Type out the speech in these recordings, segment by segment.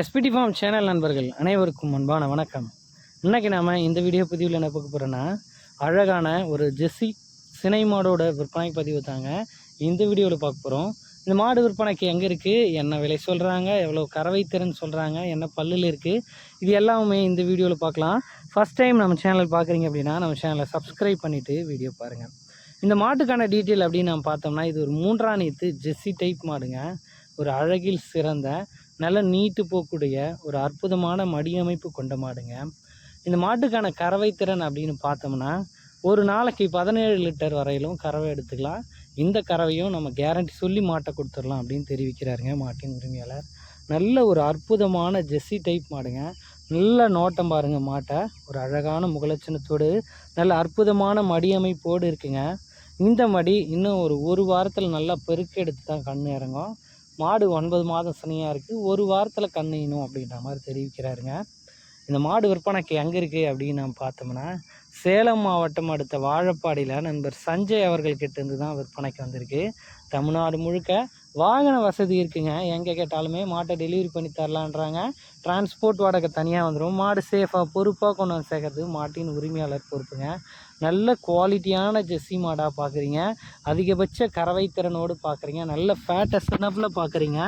SPD form channel நண்பர்கள் அனைவருக்கும் அன்பான வணக்கம். இன்றைக்கி நாம் இந்த வீடியோ பதிவில் என்ன பார்க்க போகிறோன்னா அழகான ஒரு ஜெஸ்ஸி சினை மாடோட விற்பனை பதிவு தாங்க இந்த வீடியோவில் பார்க்க போகிறோம் இந்த மாடு விற்பனைக்கு எங்கே இருக்குது என்ன விலை சொல்கிறாங்க எவ்வளோ கறவை திறன் சொல்கிறாங்க என்ன பல்லில் இருக்குது இது எல்லாமே இந்த வீடியோவில் பார்க்கலாம். ஃபஸ்ட் டைம் நம்ம சேனல் பார்க்குறீங்க அப்படின்னா நம்ம சேனலை சப்ஸ்கிரைப் பண்ணிவிட்டு வீடியோ பாருங்கள் இந்த மாட்டுக்கான டீட்டெயில் அப்படின்னு நம்ம பார்த்தோம்னா இது ஒரு மூன்றாம் நீத்து ஜெஸ்ஸி டைப் மாடுங்க. ஒரு அழகில் சிறந்த நல்ல நீட்டு போக்கூடிய ஒரு அற்புதமான மடியமைப்பு கொண்ட மாடுங்க. இந்த மாட்டுக்கான கறவை திறன் அப்படின்னு பார்த்தோம்னா ஒரு நாளைக்கு பதினேழு லிட்டர் வரையிலும் கறவை எடுத்துக்கலாம். இந்த கறவையும் நம்ம கேரண்டி சொல்லி மாட்டை கொடுத்துடலாம் அப்படின்னு தெரிவிக்கிறாருங்க மாட்டின் உரிமையாளர். நல்ல ஒரு அற்புதமான ஜெஸ்ஸி டைப் மாடுங்க. நல்ல நோட்டம் பாருங்க மாட்டை. ஒரு அழகான முகலட்சணத்தோடு நல்ல அற்புதமான மடியமைப்போடு இருக்குங்க. இந்த மடி இன்னும் ஒரு ஒரு வாரத்தில் நல்லா பெருக்கெடுத்து தான் கண் இறங்கும். மாடு ஒன்பது மாதம் சனியாக இருக்குது ஒரு வாரத்தில் கண்ணினும் அப்படின்ற மாதிரி தெரிவிக்கிறாருங்க. இந்த மாடு விற்பனைக்கு எங்கே இருக்குது அப்படின்னு நம்ம பார்த்தோம்னா சேலம் மாவட்டம் அடுத்த வாழப்பாடியில் நண்பர் சஞ்சய் அவர்கள்கிட்டேருந்து தான் விற்பனைக்கு வந்திருக்கு. தமிழ்நாடு முழுக்க வாகன வசதி இருக்குங்க. எங்கே கேட்டாலுமே மாட்டை டெலிவரி பண்ணி தரலான்றாங்க. டிரான்ஸ்போர்ட் வாடகை தனியாக வந்துடும் மாடு சேஃபாக பொறுப்பாக கொண்டு வந்து சேர்க்கறது மாட்டின் உரிமையாளர் பொறுப்புங்க. நல்ல குவாலிட்டியான ஜெர்சி மாடாக பார்க்குறீங்க அதிகபட்ச கறவை திறனோடு பார்க்குறீங்க நல்ல ஃபேட் எஸ்என்எஃப்பில் பார்க்குறீங்க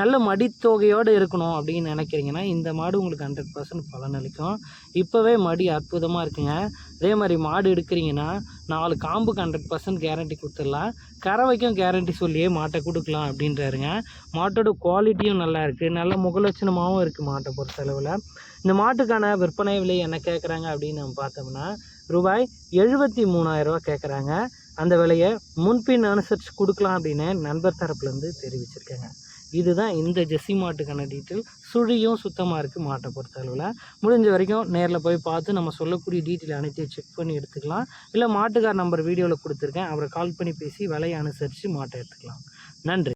நல்ல மடித்தொகையோடு இருக்கணும் அப்படின்னு நினைக்கிறீங்கன்னா இந்த மாடு உங்களுக்கு ஹண்ட்ரட் பர்சன்ட் பலனளிக்கும். இப்போவே மடி அற்புதமாக இருக்குங்க. அதே மாதிரி மாடு எடுக்கிறீங்கன்னா நாலு காம்புக்கு ஹண்ட்ரட் பர்சன்ட் கேரண்டி கொடுத்துடலாம். கறவைக்கும் கேரண்டி சொல்லியே மாட்டை கொடுக்கலாம் அப்படின்றாருங்க. மாட்டோட குவாலிட்டியும் நல்லா இருக்குது நல்ல முகலட்சணமாகவும் இருக்குது மாட்டை பொறுத்தளவில். இந்த மாட்டுக்கான விற்பனை விலை என்ன கேட்குறாங்க அப்படின்னு நம்ம பார்த்தோம்னா ரூபாய் எழுபத்தி மூணாயிரரூவா கேட்குறாங்க அந்த விலையை முன்பின் அனுசரித்து கொடுக்கலாம் அப்படின்னு நண்பர் தரப்புலேருந்து தெரிவிச்சிருக்கேங்க. இதுதான் இந்த ஜெஸ்ஸி மாட்டுக்கான டீட்டெயில் சுழியும் சுத்தமாக இருக்குது மாட்டை பொறுத்த அளவில். முடிஞ்ச வரைக்கும் நேரில் போய் பார்த்து நம்ம சொல்லக்கூடிய டீட்டெயில் அனைத்தையும் செக் பண்ணி எடுத்துக்கலாம். இல்லை மாட்டுக்கார் நம்பர் வீடியோவில் கொடுத்துருக்கேன். அவரை கால் பண்ணி பேசி விலையை அனுசரித்து மாட்டை எடுத்துக்கலாம். நன்றி.